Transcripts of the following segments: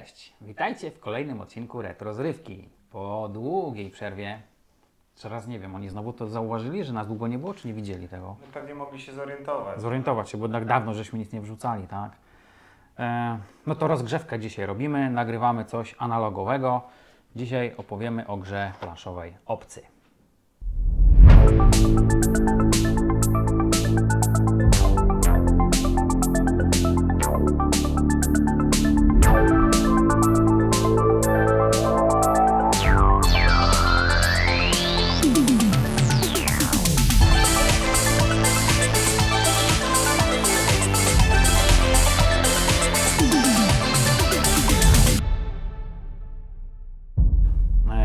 Cześć! Witajcie w kolejnym odcinku Retrozrywki. Po długiej przerwie, teraz nie wiem, oni znowu to zauważyli, że nas długo nie było, czy nie widzieli tego? No pewnie mogli się zorientować. Zorientować się, bo tak dawno żeśmy nic nie wrzucali, tak? E, no to rozgrzewkę dzisiaj robimy, nagrywamy coś analogowego. Dzisiaj opowiemy o grze planszowej Obcy.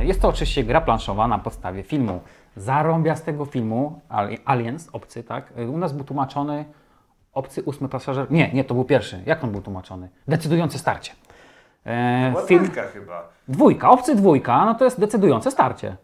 Jest to oczywiście gra planszowa na podstawie filmu. Zarąbia z tego filmu Ali- Aliens, obcy, tak? E, U nas był tłumaczony obcy ósmy pasażer. Nie, nie, to był pierwszy. Jak on był tłumaczony? Decydujące starcie. E, Była film dwójka chyba. dwójka, obcy dwójka, no to jest decydujące starcie.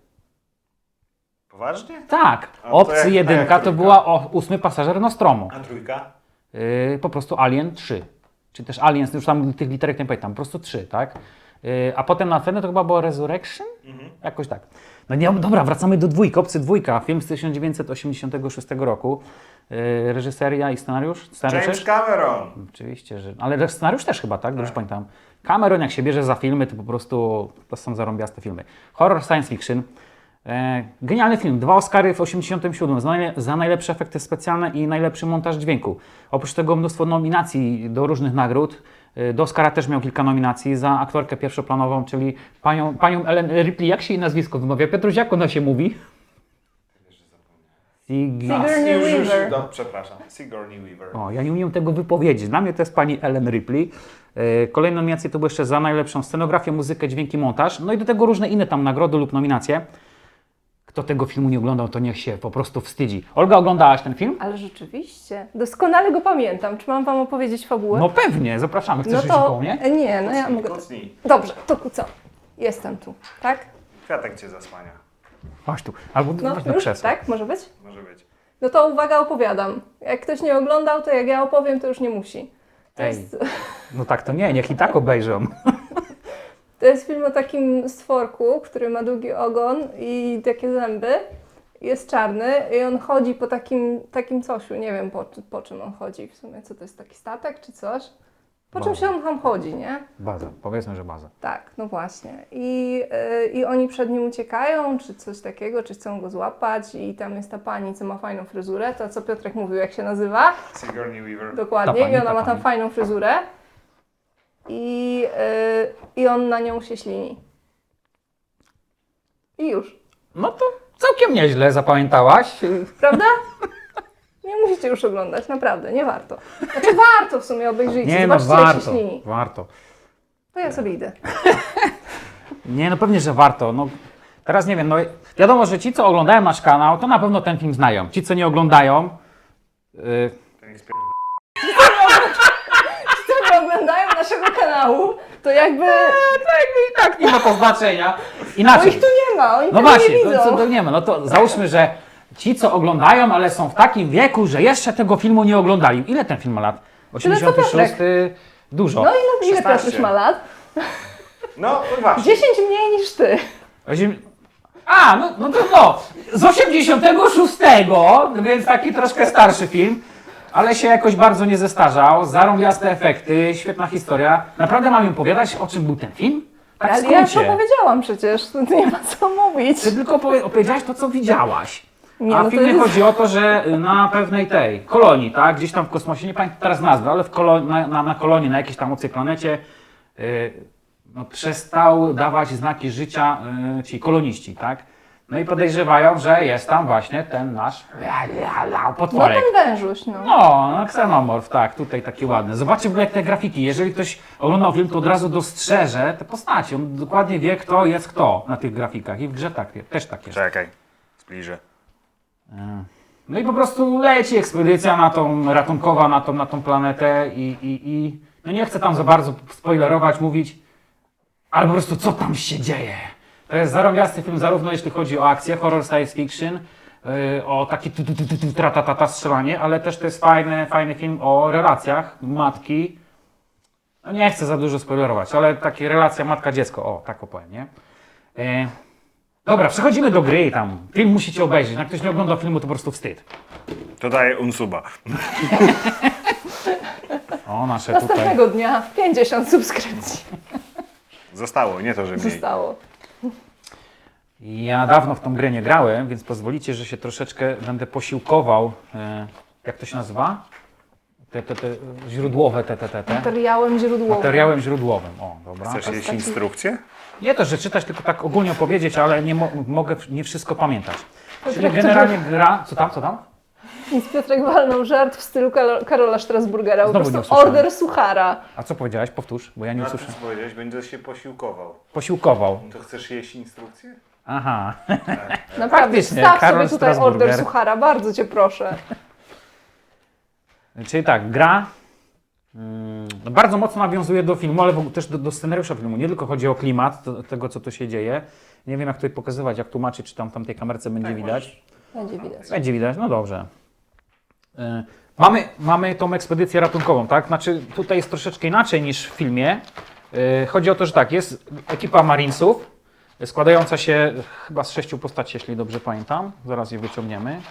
Poważnie? Tak, A to obcy jak- a jak jedynka to trójka? była o, ósmy pasażer Nostromu. A trójka? Yy, po prostu Alien 3. Czy też Aliens, już tam tych literek nie pamiętam, po prostu 3, tak? Yy, a potem następne to chyba było Resurrection? Mhm. Jakoś tak. No nie, dobra, wracamy do dwójki, Obcy dwójka, film z 1986 roku. Yy, reżyseria i scenariusz? Scenariusz James też? Cameron. Oczywiście, że... Ale scenariusz też chyba, tak? Dobrze pamiętam. Cameron jak się bierze za filmy, to po prostu to są zarąbiaste filmy. Horror science fiction. E, genialny film. Dwa Oscary w 87 za, najle- za najlepsze efekty specjalne i najlepszy montaż dźwięku. Oprócz tego mnóstwo nominacji do różnych nagród. E, Do Oscara też miał kilka nominacji za aktorkę pierwszoplanową, czyli panią, panią Ellen Ripley. Jak się jej nazwisko wymawia? Petruś, jak ona się mówi? Sig- Sigourney Weaver. no, przepraszam. Sigourney Weaver. O, ja nie umiem tego wypowiedzieć. Dla mnie to jest pani Ellen Ripley. E, Kolejne nominacje to były jeszcze za najlepszą scenografię, muzykę, dźwięki, montaż. No i do tego różne inne tam nagrody lub nominacje. Kto tego filmu nie oglądał, to niech się po prostu wstydzi. Olga, oglądałaś ten film? Ale rzeczywiście, doskonale go pamiętam. Czy mam Wam opowiedzieć fabułę? No pewnie, zapraszamy. Chcesz no to koło mnie? nie, no ja mogę. Kucnij. Dobrze, to kucam. Jestem tu, tak? Kwiatek cię zasłania. Chodź tu. Albo No do już, krzesła. tak? Może być? Może być. No to uwaga, opowiadam. Jak ktoś nie oglądał, to jak ja opowiem, to już nie musi. To, Ej. jest, No tak to nie, niech i tak obejrzą. to jest film o takim stworku, który ma długi ogon i takie zęby. Jest czarny i on chodzi po takim, takim cosiu. Nie wiem po, po czym on chodzi w sumie. Co to jest taki statek czy coś? Po czym się on tam chodzi, nie? Baza, powiedzmy, że baza. Tak, no właśnie. I, yy, I oni przed nim uciekają, czy coś takiego, czy chcą go złapać. I tam jest ta pani, co ma fajną fryzurę. To, co Piotrek mówił, jak się nazywa. Sigourney Weaver. Dokładnie. Ta pani, I ona ta ma tam pani. fajną fryzurę. I, yy, I on na nią się ślini. I już. No to całkiem nieźle zapamiętałaś. Prawda? Nie musicie już oglądać, naprawdę, nie warto. Znaczy warto w sumie obejrzyjcie, Nie no, zobaczcie jak się ślini. warto. To ja sobie idę. Nie, no pewnie, że warto. No, teraz nie wiem, no wiadomo, że ci, co oglądają nasz kanał, to na pewno ten film znają. Ci, co nie oglądają, yy, To nie spier... Ci, nie oglądają naszego kanału, to jakby... i tak nie ma to znaczenia. No Inaczej. ich tu nie ma, oni No tego właśnie, nie to, widzą. to, to nie ma. No to załóżmy, że ci, co oglądają, ale są w takim wieku, że jeszcze tego filmu nie oglądali. Ile ten film ma lat? Tyle co 86. Dużo. No i ile 16. Piotruś ma lat? No, no właśnie. 10 mniej niż ty. Osiem- A, no, no to no, z 86, więc taki troszkę starszy film, ale się jakoś bardzo nie zestarzał, zarąbiaste efekty, świetna historia. Naprawdę mam im powiadać, o czym był ten film? Tak Ale ja to skrócie. powiedziałam przecież, to nie ma co mówić. Ty tylko powie- opowiedziałaś to, co widziałaś. Nie, A no w to filmie jest- chodzi o to, że na pewnej tej kolonii, tak, gdzieś tam w kosmosie, nie pamiętam teraz nazwy, ale w na, na, na kolonii, na jakiejś tam obcej planecie, yy, no, przestał dawać znaki życia yy, ci koloniści, tak? No i podejrzewają, że jest tam właśnie ten nasz No potworek. ten wężuś, no. No, no ksenomorf, tak, tutaj taki ładny. Zobaczcie w ogóle jak te grafiki. Jeżeli ktoś oglądał film, to od razu dostrzeże te postacie. On dokładnie wie, kto jest kto na tych grafikach. I w grze tak, też tak jest. Czekaj. Zbliżę. No i po prostu leci ekspedycja na tą, ratunkowa na tą, na tą planetę i, i, i no nie chcę tam za bardzo spoilerować, mówić, ale po prostu co tam się dzieje. To jest zarąbiasty film zarówno jeśli chodzi o akcję, horror science fiction, yy, o takie tratatata strzelanie, ale też to jest fajny, fajny film o relacjach matki No nie chcę za dużo spoilerować, ale takie relacja matka-dziecko, o, tak opowiem, nie? E, dobra, przechodzimy do gry i tam. Film musicie obejrzeć. Jak ktoś nie ogląda filmu, to po prostu wstyd. To daje unsuba. O, nasze tutaj. Następnego dnia 50 subskrypcji Zostało, nie to, że mniej. zostało. Ja dawno w tą grę nie grałem, więc pozwolicie, że się troszeczkę będę posiłkował. E, jak to się nazywa? Te, te, te źródłowe, te, te, te, te. Materiałem źródłowym. Materiałem źródłowym. O, dobra. Chcesz jeść taki- instrukcję? Nie to, że czytać, tylko tak ogólnie opowiedzieć, ale nie mo mogę nie wszystko pamiętać. Czyli generalnie gra. Co tam, co tam? Nic Piotrek walnął żart w stylu Karo- Karola Strasburgera. Po Znowu nie prostu usłyszałem. order suchara. A co powiedziałeś? Powtórz, bo ja nie usłyszę. co powiedziałeś, będę się posiłkował. Posiłkował. To chcesz jeść instrukcję? Aha. Naprawdę, Faktycznie, wstaw Karol sobie tutaj Strasburger. order suchara, bardzo cię proszę. Czyli tak, gra mm, no bardzo mocno nawiązuje do filmu, ale w ogóle też do, do scenariusza filmu. Nie tylko chodzi o klimat to, tego, co tu się dzieje. Nie wiem, jak tutaj pokazywać, jak tłumaczyć, czy tam w tamtej kamerce będzie Tak, widać. Będzie widać. Będzie widać, no dobrze. Y, Mamy, mamy tą ekspedycję ratunkową, tak? Znaczy, tutaj jest troszeczkę inaczej niż w filmie. Y, Chodzi o to, że tak, jest ekipa Marinesów, składająca się chyba z sześciu postaci, jeśli dobrze pamiętam. Zaraz je wyciągniemy.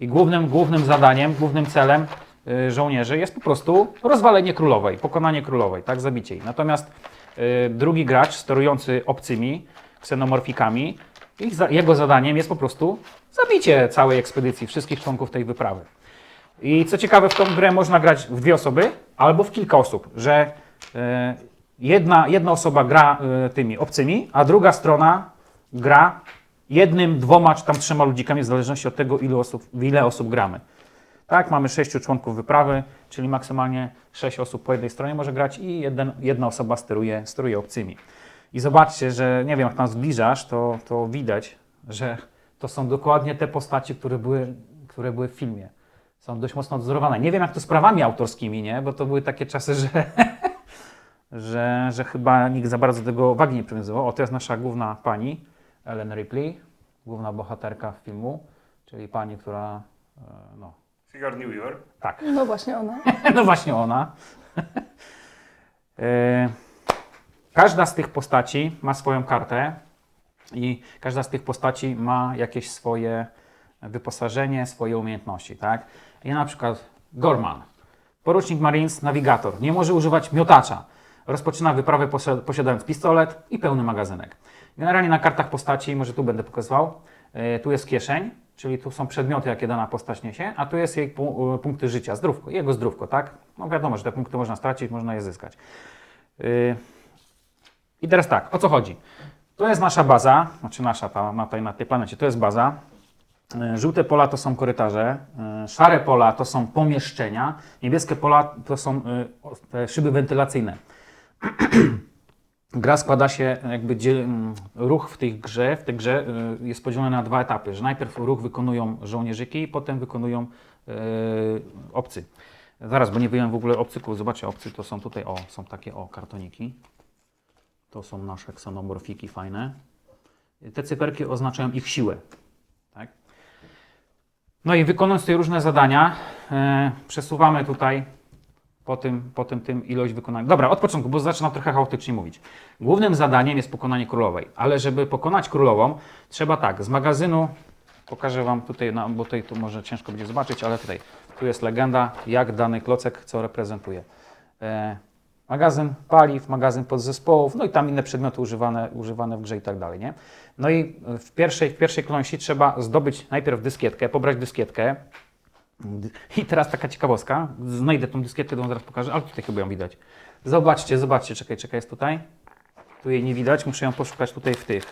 I głównym, głównym zadaniem, głównym celem y, żołnierzy jest po prostu rozwalenie królowej, pokonanie królowej, tak, zabicie jej. Natomiast y, drugi gracz sterujący obcymi, ksenomorfikami, ich jego zadaniem jest po prostu zabicie całej ekspedycji, wszystkich członków tej wyprawy. I co ciekawe, w tą grę można grać w dwie osoby albo w kilka osób, że e, jedna, jedna osoba gra e, tymi obcymi, a druga strona gra jednym, dwoma czy tam trzema ludzikami, w zależności od tego, ile osób, w ile osób gramy. Tak, mamy sześciu członków wyprawy, czyli maksymalnie sześć osób po jednej stronie może grać i jeden, jedna osoba steruje, steruje obcymi. I zobaczcie, że nie wiem, jak tam zbliżasz, to, to widać, że to są dokładnie te postacie, które były, które były w filmie. Są dość mocno odzorowane. Nie wiem, jak to z prawami autorskimi, nie? Bo to były takie czasy, że, że, że chyba nikt za bardzo tego wagi nie przywiązywał. O, to jest nasza główna pani, Ellen Ripley, główna bohaterka filmu, czyli pani, która, e, no, Sigourney Weaver. tak, No właśnie ona. no właśnie ona. E, Każda z tych postaci ma swoją kartę i każda z tych postaci ma jakieś swoje wyposażenie, swoje umiejętności, tak? Ja na przykład Gorman, porucznik Marines, nawigator, nie może używać miotacza. Rozpoczyna wyprawę posi- posiadając pistolet i pełny magazynek. Generalnie na kartach postaci, może tu będę pokazywał, e, tu jest kieszeń, czyli tu są przedmioty, jakie dana postać niesie, a tu jest jej e, punkty życia, zdrówko, jego zdrówko, tak? No wiadomo, że te punkty można stracić, można je zyskać. Y, I teraz tak, o co chodzi? To jest nasza baza, znaczy nasza ta, na, tej, na tej planecie, to jest baza. Żółte pola to są korytarze, szare pola to są pomieszczenia, niebieskie pola to są szyby wentylacyjne. Gra składa się, jakby dziel, mm, ruch w tej grze, w tej grze y, jest podzielony na dwa etapy, że najpierw ruch wykonują żołnierzyki, potem wykonują y, obcy. Zaraz, bo nie wyjąłem w ogóle obcyków. Zobaczcie, obcy to są tutaj, o, są takie, o, kartoniki. To są nasze ksenomorfiki fajne. Te cyferki oznaczają ich siłę. Tak? No i wykonując tutaj różne zadania, e, przesuwamy tutaj po tym, po tym, tym ilość wykonania. Dobra, od początku, bo zaczynam trochę chaotycznie mówić. Głównym zadaniem jest pokonanie królowej, ale żeby pokonać królową, trzeba tak, z magazynu, pokażę Wam tutaj, no, bo tutaj tu może ciężko będzie zobaczyć, ale tutaj, tu jest legenda, jak dany klocek co reprezentuje. E, magazyn paliw, magazyn podzespołów, no i tam inne przedmioty używane, używane w grze i tak dalej, nie? No i w pierwszej, w pierwszej kolejności trzeba zdobyć najpierw dyskietkę, pobrać dyskietkę, i teraz taka ciekawostka. Znajdę tą dyskietkę, wam zaraz pokażę, ale tutaj chyba ją widać. Zobaczcie, zobaczcie, czekaj, czekaj, jest tutaj. Tu jej nie widać, muszę ją poszukać tutaj w tych,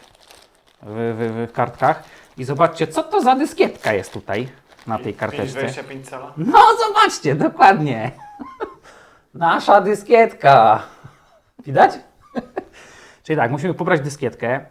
w, w, w kartkach. I zobaczcie, co to za dyskietka jest tutaj na tej karteczce. 25 cala? No zobaczcie, dokładnie. Nasza dyskietka. Widać? Czyli tak, musimy pobrać dyskietkę,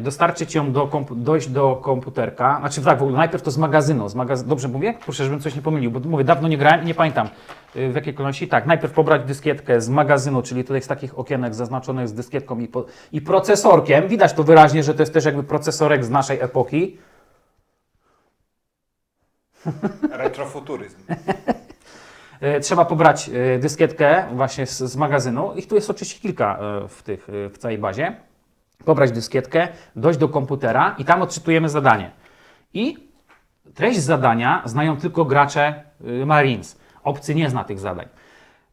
dostarczyć ją do dojść do komputerka. Znaczy tak, w ogóle najpierw to z magazynu. Z magaz- Dobrze mówię? Proszę, żebym coś nie pomylił, bo mówię, dawno nie grałem i nie pamiętam y, w jakiej kolejności. Tak, najpierw pobrać dyskietkę z magazynu, czyli tutaj z takich okienek zaznaczonych z dyskietką i, i procesorkiem. Widać to wyraźnie, że to jest też jakby procesorek z naszej epoki. Retrofuturyzm. E, Trzeba pobrać e, dyskietkę właśnie z, z magazynu. Ich tu jest oczywiście kilka e, w, tych, e, w całej bazie. Pobrać dyskietkę, dojść do komputera i tam odczytujemy zadanie. I treść zadania znają tylko gracze y, Marines. Obcy nie zna tych zadań.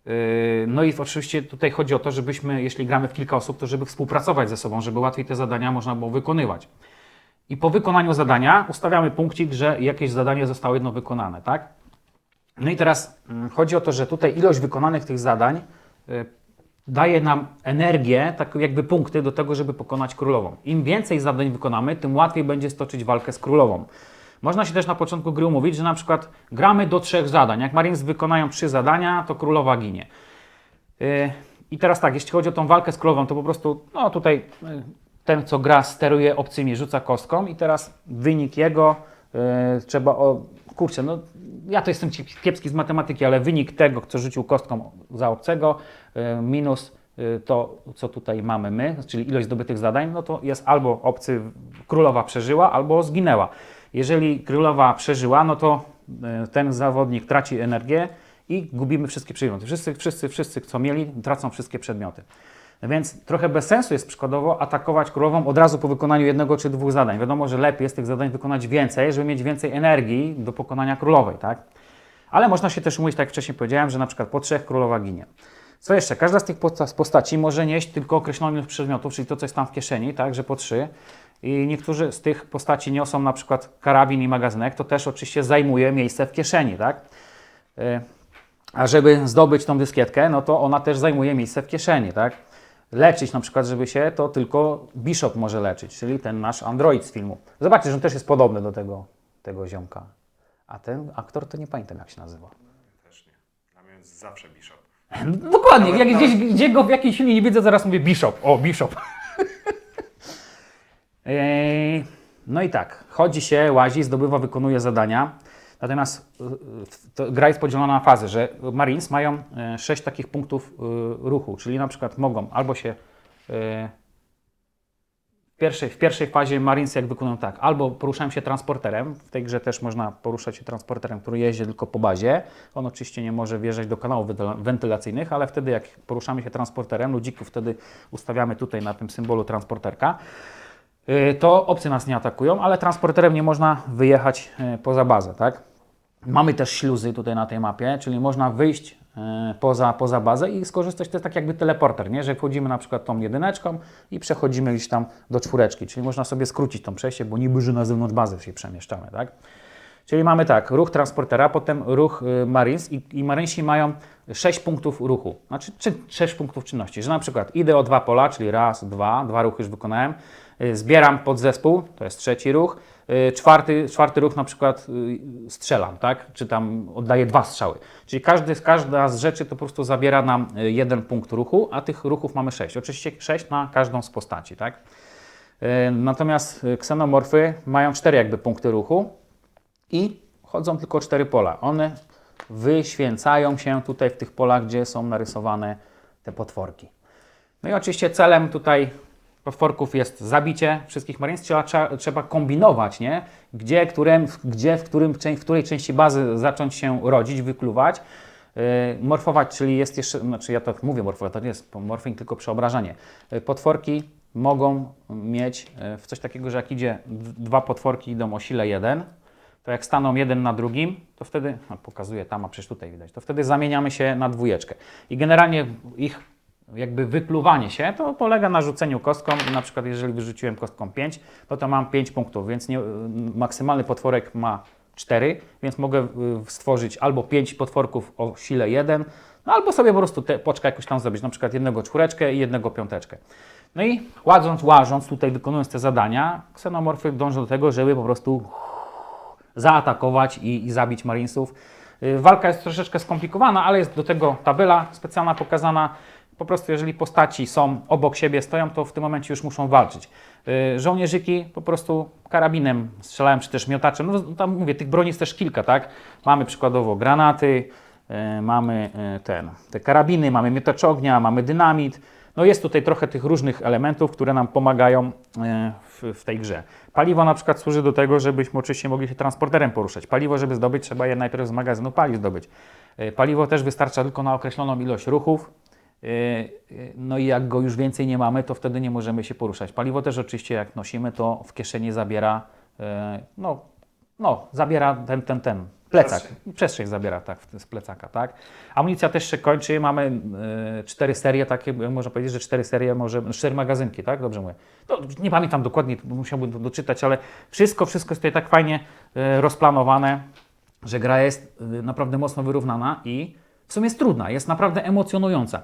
Y, No i oczywiście tutaj chodzi o to, żebyśmy, jeśli gramy w kilka osób, to żeby współpracować ze sobą, żeby łatwiej te zadania można było wykonywać. I po wykonaniu zadania ustawiamy punkcik, że jakieś zadanie zostało jedno wykonane, tak? No i teraz mm, chodzi o to, że tutaj ilość wykonanych tych zadań y, daje nam energię, tak jakby punkty do tego, żeby pokonać królową. Im więcej zadań wykonamy, tym łatwiej będzie stoczyć walkę z królową. Można się też na początku gry umówić, że na przykład gramy do trzech zadań. Jak Marines wykonają trzy zadania, to królowa ginie. Yy, I teraz tak, jeśli chodzi o tą walkę z królową, to po prostu, no tutaj yy, ten, co gra, steruje obcymi, rzuca kostką i teraz wynik jego yy, trzeba, kurczę, no ja to jestem kiepski z matematyki, ale wynik tego, kto rzucił kostką za obcego, yy, minus yy, to, co tutaj mamy my, czyli ilość zdobytych zadań, no to jest albo obcy, królowa przeżyła, albo zginęła. Jeżeli królowa przeżyła, no to yy, ten zawodnik traci energię i gubimy wszystkie przedmioty. Wszyscy, wszyscy, wszyscy, co mieli, tracą wszystkie przedmioty. Więc trochę bez sensu jest przykładowo atakować królową od razu po wykonaniu jednego czy dwóch zadań. Wiadomo, że lepiej jest tych zadań wykonać więcej, żeby mieć więcej energii do pokonania królowej, tak? Ale można się też umówić, tak jak wcześniej powiedziałem, że na przykład po trzech królowa ginie. Co jeszcze? Każda z tych posta- postaci może nieść tylko określonych przedmiotów, czyli to, co jest tam w kieszeni, tak, że po trzy. I niektórzy z tych postaci niosą na przykład karabin i magazynek, to też oczywiście zajmuje miejsce w kieszeni, tak? Y, A żeby zdobyć tą dyskietkę, no to ona też zajmuje miejsce w kieszeni, tak? Leczyć na przykład, żeby się, to tylko Bishop może leczyć, czyli ten nasz android z filmu. Zobaczcie, że on też jest podobny do tego, tego ziomka. A ten aktor to nie pamiętam jak się nazywa. Też nie. Dla mnie jest zawsze Bishop. Dokładnie, jak gdzieś, gdzie go w jakiejś chwili nie widzę, zaraz mówię Bishop. O, Bishop. Eee, no i tak, chodzi się, łazi, zdobywa, wykonuje zadania. Natomiast to gra jest podzielona na fazy, że Marines mają e, sześć takich punktów y, ruchu, czyli na przykład mogą albo się e, w pierwszej, w pierwszej fazie Marines jak wykonują tak, albo poruszają się transporterem, w tej grze też można poruszać się transporterem, który jeździ tylko po bazie. On oczywiście nie może wjeżdżać do kanałów wentyla- wentylacyjnych, ale wtedy jak poruszamy się transporterem, ludzików wtedy ustawiamy tutaj na tym symbolu transporterka, to obcy nas nie atakują, ale transporterem nie można wyjechać poza bazę, tak? Mamy też śluzy tutaj na tej mapie, czyli można wyjść e, poza, poza bazę i skorzystać, jest tak jakby teleporter, nie? że wchodzimy na przykład tą jedyneczką i przechodzimy gdzieś tam do czwóreczki, czyli można sobie skrócić tą przejście, bo niby, że na zewnątrz bazy się przemieszczamy, tak? Czyli mamy tak, ruch transportera, potem ruch y, Marines i, i Marinesi mają 6 punktów ruchu, znaczy czy, 6 punktów czynności, że na przykład idę o dwa pola, czyli raz, dwa, dwa ruchy już wykonałem, y, zbieram podzespół, to jest trzeci ruch, czwarty, czwarty ruch na przykład y, strzelam, tak, czy tam oddaję dwa strzały, czyli każdy, każda z rzeczy to po prostu zabiera nam y, jeden punkt ruchu, a tych ruchów mamy 6, oczywiście 6 na każdą z postaci, tak. Y, Natomiast y, ksenomorfy mają cztery jakby punkty ruchu, i chodzą tylko cztery pola. One wyświęcają się tutaj w tych polach, gdzie są narysowane te potworki. No i oczywiście celem tutaj potworków jest zabicie wszystkich Marines. Trzeba, trzeba, kombinować, nie? Gdzie, którym, gdzie w, którym, w której części bazy zacząć się rodzić, wykluwać. Yy, morfować, czyli jest jeszcze, znaczy ja tak mówię morfować, to nie jest morfing, tylko przeobrażanie. Yy, Potworki mogą mieć yy, w coś takiego, że jak idzie dwa potworki idą o sile 1, to jak staną jeden na drugim, to wtedy, no pokazuję tam, a przecież tutaj widać, to wtedy zamieniamy się na dwójeczkę. I generalnie ich jakby wykluwanie się, to polega na rzuceniu kostką na przykład jeżeli wyrzuciłem kostką 5, no to mam 5 punktów, więc nie, maksymalny potworek ma 4, więc mogę y, stworzyć albo 5 potworków o sile 1, no albo sobie po prostu te poczka jakoś tam zrobić, na przykład jednego czwóreczkę i jednego piąteczkę. No i ładząc, łażąc tutaj, wykonując te zadania, ksenomorfy dążą do tego, żeby po prostu zaatakować i, i zabić Marinesów. Y, Walka jest troszeczkę skomplikowana, ale jest do tego tabela specjalna pokazana. Po prostu jeżeli postaci są obok siebie, stoją, to w tym momencie już muszą walczyć. Y, Żołnierzyki po prostu karabinem strzelają, czy też miotaczem. No tam mówię, tych broni jest też kilka, tak? Mamy przykładowo granaty, y, mamy y, ten, te karabiny, mamy miotacz ognia, mamy dynamit. No jest tutaj trochę tych różnych elementów, które nam pomagają w, w tej grze. Paliwo na przykład służy do tego, żebyśmy oczywiście mogli się transporterem poruszać. Paliwo, żeby zdobyć, trzeba je najpierw z magazynu paliw zdobyć. Paliwo też wystarcza tylko na określoną ilość ruchów. No i jak go już więcej nie mamy, to wtedy nie możemy się poruszać. Paliwo też oczywiście jak nosimy, to w kieszeni zabiera, y, no, no zabiera ten, ten, ten plecak. Przestrzeń. Przestrzeń zabiera tak z plecaka, tak. Amunicja też się kończy, mamy y, cztery serie takie, można powiedzieć, że cztery serie, może cztery magazynki, tak? Dobrze mówię. No, nie pamiętam dokładnie, musiałbym to doczytać, ale wszystko, wszystko jest tutaj tak fajnie y, rozplanowane, że gra jest naprawdę mocno wyrównana i w sumie jest trudna, jest naprawdę emocjonująca.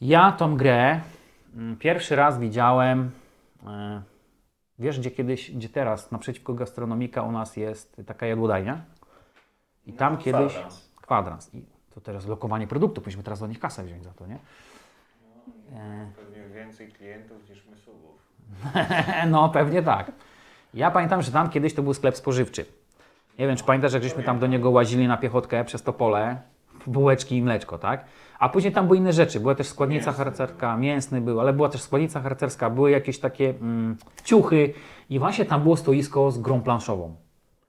Ja tą grę mm, pierwszy raz widziałem, e, wiesz gdzie kiedyś, gdzie teraz, naprzeciwko gastronomika u nas jest taka jagódajnia i tam kiedyś kwadrans. kwadrans. I to teraz lokowanie produktów, musimy teraz do nich kasę wziąć za to, nie? E, Pewnie więcej klientów niż my subów. No, pewnie tak. Ja pamiętam, że tam kiedyś to był sklep spożywczy. Nie wiem, czy pamiętasz, jak żeśmy tam do niego łazili na piechotkę przez to pole, bułeczki i mleczko, tak? A później tam były inne rzeczy. Była też składnica Mięsny harcerska, mięsny był, ale była też składnica harcerska, były jakieś takie mm, ciuchy i właśnie tam było stoisko z grą planszową.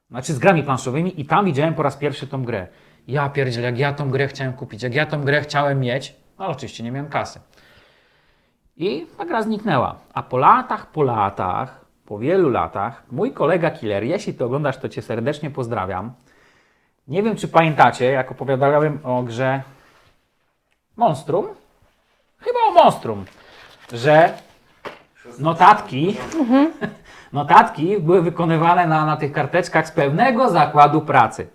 Znaczy z grami planszowymi i tam widziałem po raz pierwszy tą grę. Ja pierdziel, jak ja tą grę chciałem kupić, jak ja tą grę chciałem mieć, no ale oczywiście nie miałem kasy. I ta gra zniknęła. A po latach, po latach, po wielu latach, mój kolega Killer, jeśli to oglądasz, to Cię serdecznie pozdrawiam. Nie wiem, czy pamiętacie, jak opowiadałem o grze Monstrum? Chyba o Monstrum, że notatki, notatki były wykonywane na, na tych karteczkach z pewnego zakładu pracy.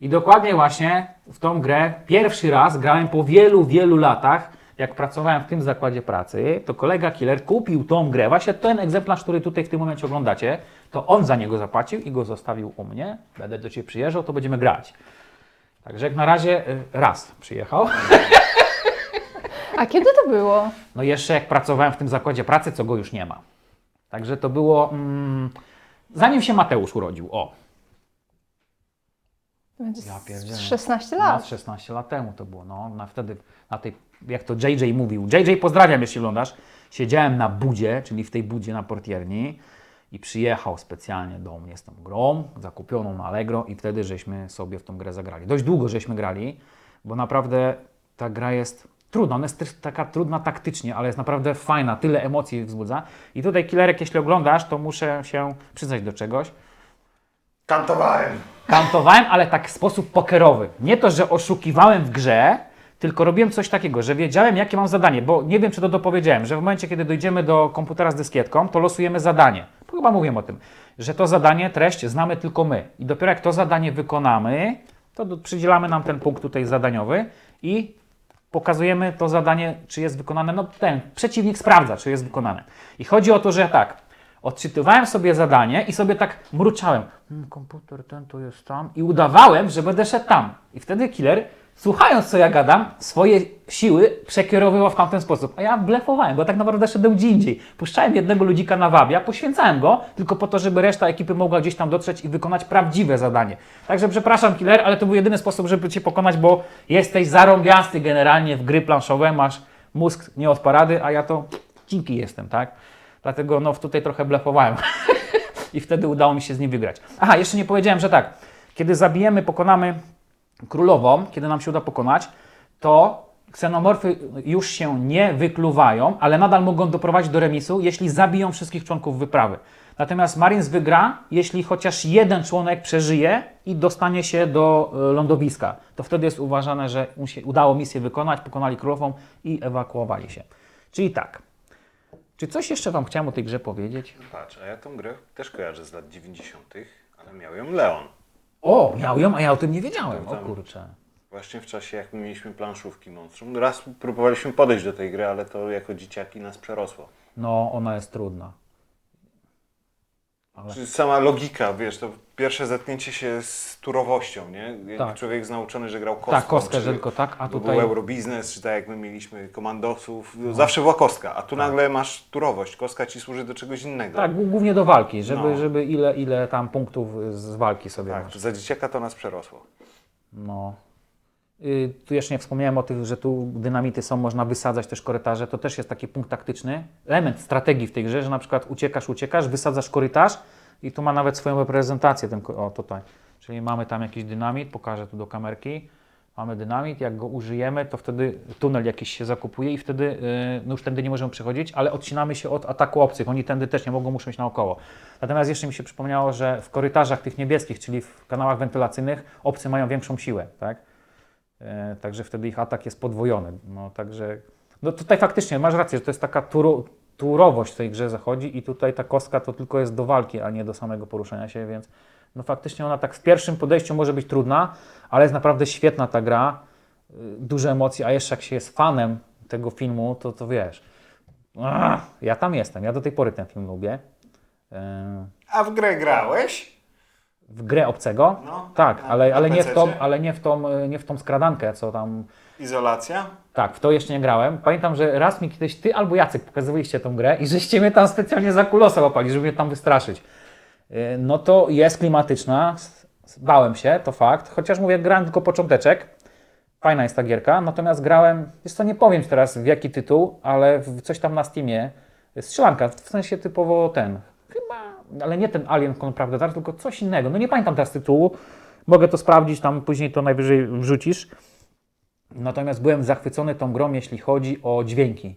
I dokładnie właśnie w tą grę pierwszy raz grałem po wielu, wielu latach. Jak pracowałem w tym zakładzie pracy, to kolega killer kupił tą grę, właśnie ten egzemplarz, który tutaj w tym momencie oglądacie, to on za niego zapłacił i go zostawił u mnie. Będę do Ciebie przyjeżdżał, to będziemy grać. Także jak na razie y, raz przyjechał. A kiedy to było? No jeszcze jak pracowałem w tym zakładzie pracy, co go już nie ma. Także to było mm, zanim się Mateusz urodził. O, będzie Ja z pierdzielę. 16 no, lat. 16 lat temu to było. No, na wtedy, na tej, jak to JJ mówił. JJ pozdrawiam, jeśli oglądasz. Siedziałem na budzie, czyli w tej budzie na portierni i przyjechał specjalnie do mnie z tą grą, zakupioną na Allegro i wtedy żeśmy sobie w tą grę zagrali. Dość długo żeśmy grali, bo naprawdę ta gra jest trudna. Ona jest też taka trudna taktycznie, ale jest naprawdę fajna, tyle emocji wzbudza. I tutaj, Killerek, jeśli oglądasz, to muszę się przyznać do czegoś. Kantowałem! Kantowałem, ale tak w sposób pokerowy. Nie to, że oszukiwałem w grze, tylko robiłem coś takiego, że wiedziałem, jakie mam zadanie, bo nie wiem, czy to dopowiedziałem, że w momencie, kiedy dojdziemy do komputera z dyskietką, to losujemy zadanie. Chyba mówiłem o tym, że to zadanie, treść znamy tylko my. I dopiero jak to zadanie wykonamy, to przydzielamy nam ten punkt tutaj zadaniowy i pokazujemy to zadanie, czy jest wykonane. No ten przeciwnik sprawdza, czy jest wykonane. I chodzi o to, że tak, odczytywałem sobie zadanie i sobie tak mruczałem. Hmm, komputer ten to jest tam. I udawałem, że będę szedł tam. I wtedy killer, słuchając co ja gadam, swoje siły przekierowywał w tamten sposób. A ja blefowałem, bo tak naprawdę szedłem gdzie indziej. Puszczałem jednego ludzika na wabia, poświęcałem go tylko po to, żeby reszta ekipy mogła gdzieś tam dotrzeć i wykonać prawdziwe zadanie. Także przepraszam killer, ale to był jedyny sposób, żeby Cię pokonać, bo jesteś zarąbiasty generalnie w gry planszowe, masz mózg nie od parady, a ja to dzięki jestem, tak? Dlatego no tutaj trochę blefowałem. I wtedy udało mi się z nim wygrać. Aha, jeszcze nie powiedziałem, że tak. Kiedy zabijemy, pokonamy królową, kiedy nam się uda pokonać, to ksenomorfy już się nie wykluwają, ale nadal mogą doprowadzić do remisu, jeśli zabiją wszystkich członków wyprawy. Natomiast Marines wygra, jeśli chociaż jeden członek przeżyje i dostanie się do e, lądowiska. To wtedy jest uważane, że udało misję wykonać, pokonali królową i ewakuowali się. Czyli tak. Czy coś jeszcze Wam chciałem o tej grze powiedzieć? Patrz, a ja tą grę też kojarzę z lat 90., ale miał ją Leon. O, miał ją, a ja o tym nie wiedziałem. O Tam. kurczę. Właśnie w czasie, jak my mieliśmy planszówki Monstrum. Raz próbowaliśmy podejść do tej gry, ale to jako dzieciaki nas przerosło. No, ona jest trudna. Ale... Czy sama logika, wiesz, to pierwsze zetknięcie się z turowością, nie? Jak Tak. człowiek jest nauczony, że grał kostką. Tak, kostkę, tylko tak, a tutaj... był Eurobiznes, czy tak jak my mieliśmy komandosów. Zawsze była kostka, a tu nagle masz turowość. Kostka ci służy do czegoś innego. Tak, głównie do walki, żeby, No. żeby ile, ile tam punktów z walki sobie tak. masz. Za dzieciaka to nas przerosło. No. Y, tu jeszcze nie wspomniałem o tych, że tu dynamity są, można wysadzać też korytarze. To też jest taki punkt taktyczny, element strategii w tej grze, że na przykład uciekasz, uciekasz, wysadzasz korytarz i tu ma nawet swoją reprezentację. Ten, o, tutaj. Czyli mamy tam jakiś dynamit, pokażę tu do kamerki. mamy dynamit, jak go użyjemy, to wtedy tunel jakiś się zakupuje i wtedy yy, no już tędy nie możemy przechodzić, ale odcinamy się od ataku obcych. Oni tędy też nie mogą, muszą iść naokoło. Natomiast jeszcze mi się przypomniało, że w korytarzach tych niebieskich, czyli w kanałach wentylacyjnych, obcy mają większą siłę, tak? E, Także wtedy ich atak jest podwojony. No, także, no tutaj faktycznie masz rację, że to jest taka turu, turowość w tej grze zachodzi i tutaj ta kostka to tylko jest do walki, a nie do samego poruszania się, więc no faktycznie ona tak w pierwszym podejściu może być trudna, ale jest naprawdę świetna ta gra, y, duże emocje, a jeszcze jak się jest fanem tego filmu, to, to wiesz, ja tam jestem, ja do tej pory ten film lubię. E, A w grę grałeś? W grę obcego? No, tak, na- ale, na ale, nie w tą, ale nie w tą, y, nie w tą skradankę, co tam Izolacja? Tak, w to jeszcze nie grałem. Pamiętam, że raz mi kiedyś ty albo Jacek pokazywaliście tą grę i żeście mnie tam specjalnie za kulosa łapali, żeby mnie tam wystraszyć. Yy, No to jest klimatyczna, bałem się, to fakt, chociaż mówię, grałem tylko począteczek. Fajna jest ta gierka, natomiast grałem, wiesz co, nie powiem teraz w jaki tytuł, ale w coś tam na Steamie, strzelanka, w sensie typowo ten, ale nie ten Alien Con Predator, tylko coś innego, no nie pamiętam teraz tytułu, mogę to sprawdzić, tam później to najwyżej wrzucisz. Natomiast byłem zachwycony tą grą, jeśli chodzi o dźwięki.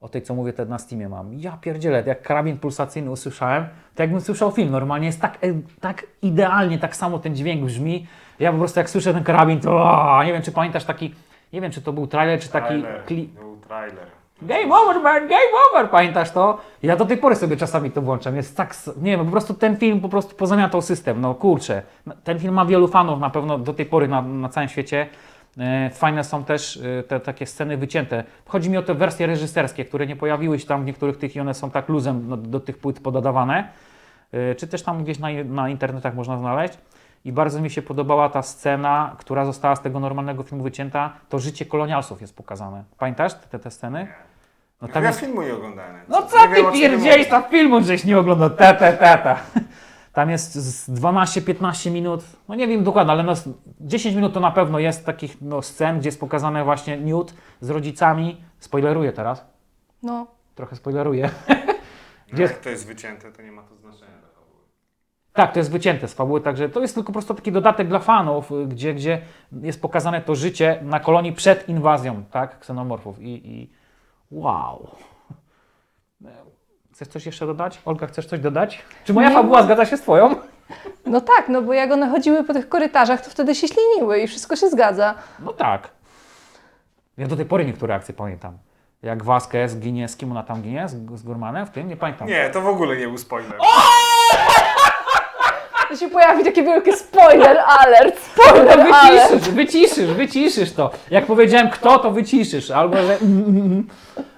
O tej, co mówię, te na Steamie mam. Ja pierdzielę, jak karabin pulsacyjny usłyszałem, to jakbym słyszał film. Normalnie jest tak, e, tak idealnie, tak samo ten dźwięk brzmi. Ja po prostu jak słyszę ten karabin, to o, nie wiem, czy pamiętasz taki, nie wiem, czy to był trailer, czy taki kli... Był trailer. Game over, man, game over! Pamiętasz to? Ja do tej pory sobie czasami to włączam. Jest tak, nie wiem, po prostu ten film po prostu pozamiatał system. No kurczę, No, ten film ma wielu fanów na pewno do tej pory na, na całym świecie. E, Fajne są też e, te takie sceny wycięte. Chodzi mi o te wersje reżyserskie, które nie pojawiły się tam w niektórych tych i one są tak luzem no, do tych płyt pododawane. E, Czy też tam gdzieś na, na internetach można znaleźć. I bardzo mi się podobała ta scena, która została z tego normalnego filmu wycięta. To życie kolonialsów jest pokazane. Pamiętasz te, te sceny? No ja jest... filmu nie oglądałem. No co ty pierdzielisz, ta filmu żeś nie oglądał, te, te, te, te. Tam jest z 12-15 minut, no nie wiem dokładnie, ale no z 10 minut to na pewno jest takich no, scen, gdzie jest pokazane właśnie Newt z rodzicami. Spoileruję teraz, No. trochę spoileruję. No, jak to jest wycięte, to nie ma to znaczenia. dla fabuły. Tak, to jest wycięte z fabuły, także to jest tylko po prostu taki dodatek dla fanów, y, gdzie, gdzie jest pokazane to życie na kolonii przed inwazją, tak, ksenomorfów i, i wow. Chcesz coś jeszcze dodać? Olga, chcesz coś dodać? Czy moja Nie. fabuła zgadza się z twoją? No tak, no bo jak one chodziły po tych korytarzach, to wtedy się śliniły i wszystko się zgadza. No tak. Ja do tej pory niektóre akcje pamiętam. Jak Vasquez ginie, z kim ona tam ginie? Z, z Gurmanem w tym? Nie pamiętam. Nie, to w ogóle nie był spoiler. To się pojawi takie wielkie spoiler alert, To spoiler alert. wyciszysz, wyciszysz, wyciszysz to. Jak powiedziałem kto, to wyciszysz. Albo że...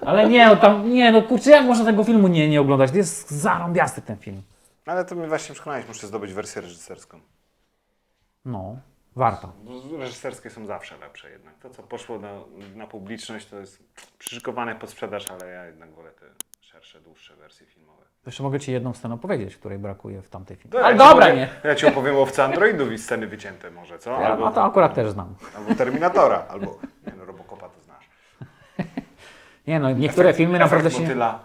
Ale nie, no tam, nie, no kurczę, jak można tego filmu nie, nie oglądać? To jest zarąbiasty ten film. Ale to mnie właśnie przekonałeś, muszę zdobyć wersję reżyserską. No, warto. Bo Reżyserskie są zawsze lepsze jednak. To, co poszło na, na publiczność, to jest przyszykowane pod sprzedaż, ale ja jednak wolę te szersze, dłuższe wersje filmowe. Jeszcze mogę Ci jedną scenę powiedzieć, której brakuje w tamtej filmie. Ale ja dobra, nie. Ja Ci opowiem o owce Androidów i sceny wycięte może, co? Ja, no to akurat też znam. albo Terminatora, albo nie no, Robocopa to znasz. Nie no, niektóre filmy naprawdę Efekt się... Motyla.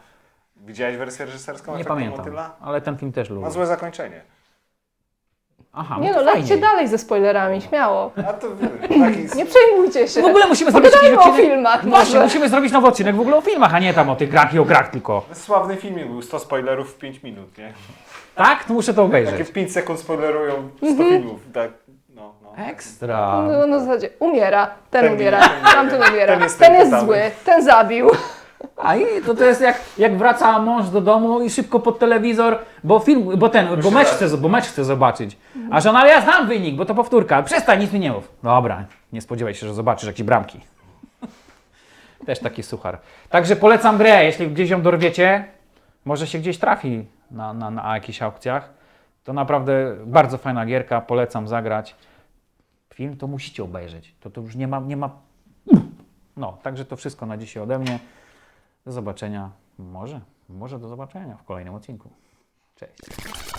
Widziałeś wersję reżyserską Nie pamiętam, Motyla? ale ten film też lubię. Ma złe zakończenie. Aha, Nie no no, lećcie dalej ze spoilerami, śmiało. A to taki... Nie przejmujcie się. W ogóle musimy zrobić Pogadajmy jakiś o odcinek- filmach, Właśnie, może. musimy zrobić nowy odcinek w ogóle o filmach, a nie tam o tych grach i o grach tylko. Sławny filmik był, 100 spoilerów w 5 minut, nie? Tak? To muszę to Takie obejrzeć. w 5 sekund spoilerują 100 Mhm. filmów, tak. No, no. Ekstra. No, na zasadzie umiera, ten, Ten umiera, ten umiera. tamten umiera, Ten jest ten jest zły, ten zabił. A i to, to jest jak, jak wraca mąż do domu i szybko pod telewizor, bo film, bo ten, bo mecz chce, bo mecz chce zobaczyć. A żona, ale ja znam wynik, bo to powtórka. Przestań, nic mi nie mów. Dobra, nie spodziewaj się, że zobaczysz jakieś bramki. Też taki suchar. Także polecam grę, jeśli gdzieś ją dorwiecie, może się gdzieś trafi na, na, na jakichś aukcjach. To naprawdę bardzo fajna gierka, polecam zagrać. Film to musicie obejrzeć. To, to już nie ma, nie ma... No, także to wszystko na dzisiaj ode mnie. Do zobaczenia. Może, może do zobaczenia w kolejnym odcinku. Cześć.